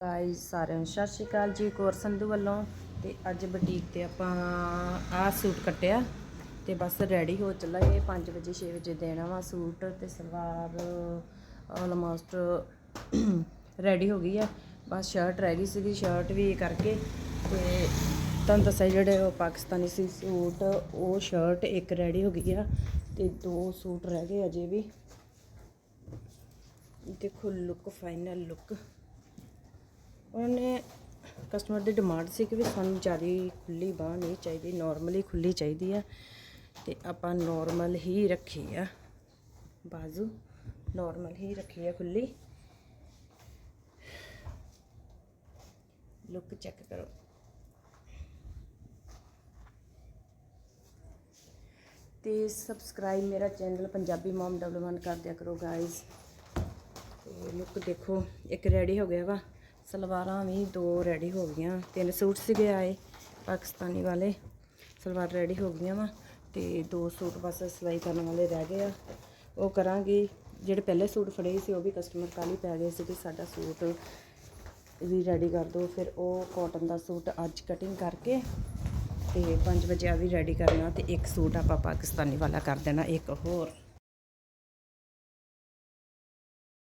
Guys ਸਾਰਿਆਂ ਨੂੰ ਸਤਿ ਸ਼੍ਰੀ ਅਕਾਲ ਜੀ ਕੋਰ ਸੰਧੂ ਵੱਲੋਂ। ਤੇ ਅੱਜ ਬੁਟੀਕ ਤੇ ਆਪਾਂ ਆਹ ਸੂਟ ਕੱਟਿਆ ਤੇ ਬਸ ਰੈਡੀ ਹੋ ਚੱਲਾ ਇਹ 5 ਵਜੇ 6 ਵਜੇ ਦੇਣਾ ਵਾ ਸੂਟ ਤੇ ਸਲਵਾਰ ਆਲਮੋਸਟ ਰੈਡੀ ਹੋ ਗਈ ਆ। ਬਸ ਸ਼ਰਟ ਰਹਿ ਗਈ ਸੀਗੀ ਸ਼ਰਟ ਵੀ ਕਰਕੇ ਤੇ ਤੁਹਾਨੂੰ ਦੱਸਿਆ ਜਿਹੜੇ ਉਹ ਪਾਕਿਸਤਾਨੀ ਸੀ ਸੂਟ, ਉਹ ਸ਼ਰਟ ਇੱਕ ਰੈਡੀ ਹੋ ਗਈ ਆ ਤੇ ਦੋ ਸੂਟ ਰਹਿ ਗਏ ਅਜੇ ਵੀ। ਦੇਖੋ ਲੁੱਕ ਫਾਈਨਲ ਲੁੱਕ ਉਹਨੇ ਕਸਟਮਰ ਦੀ ਡਿਮਾਂਡ ਸੀ ਕਿ ਵੀ ਸਾਨੂੰ ਜ਼ਿਆਦਾ ਖੁੱਲੀ ਬਾਹ ਨਹੀਂ ਚਾਹੀਦੀ ਨਾਰਮਲੀ ਖੁੱਲੀ ਚਾਹੀਦੀ ਆ ਤੇ ਆਪਾਂ ਨਾਰਮਲ ਹੀ ਰੱਖੀ ਆ। ਬਾਜ਼ੂ ਨਾਰਮਲ ਹੀ ਰੱਖੀ ਆ ਖੁੱਲੀ ਲੁੱਕ ਚੈੱਕ ਕਰੋ। ਤੇ ਸਬਸਕ੍ਰਾਈਬ ਮੇਰਾ ਚੈਨਲ ਪੰਜਾਬੀ ਮਮ ਡਬਲ ਕਰ ਦਿਆ ਕਰੋ ਗਾਇਜ਼ ਤੇ ਲੁੱਕ ਦੇਖੋ, ਇੱਕ ਰੈਡੀ ਹੋ ਗਿਆ ਵਾ। ਸਲਵਾਰਾਂ ਵੀ ਦੋ ਰੈਡੀ ਹੋ ਗਈਆਂ। ਤਿੰਨ ਸੂਟ ਸੀਗੇ ਆਏ ਪਾਕਿਸਤਾਨੀ ਵਾਲੇ। ਸਲਵਾਰ ਰੈਡੀ ਹੋ ਗਈਆਂ ਵਾ ਤੇ ਦੋ ਸੂਟ ਬਸ ਸਿਲਾਈ ਕਰਨ ਵਾਲੇ ਰਹਿ ਗਏ ਆ। ਉਹ ਕਰਾਂਗੇ। ਜਿਹੜੇ ਪਹਿਲੇ ਸੂਟ ਫੜੇ ਸੀ ਉਹ ਵੀ ਕਸਟਮਰ ਕਾਲੀ ਪੈ ਗਏ ਸੀ ਕਿ ਸਾਡਾ ਸੂਟ ਵੀ ਰੈਡੀ ਕਰ ਦਿਓ। ਫਿਰ ਉਹ ਕਾਟਨ ਦਾ ਸੂਟ ਅੱਜ ਕਟਿੰਗ ਕਰਕੇ ਤੇ 5 ਵਜੇ ਆ ਵੀ ਰੈਡੀ ਕਰਨਾ ਤੇ ਇੱਕ ਸੂਟ ਆਪਾਂ ਪਾਕਿਸਤਾਨੀ ਵਾਲਾ ਕਰ ਦੇਣਾ, ਇੱਕ ਹੋਰ।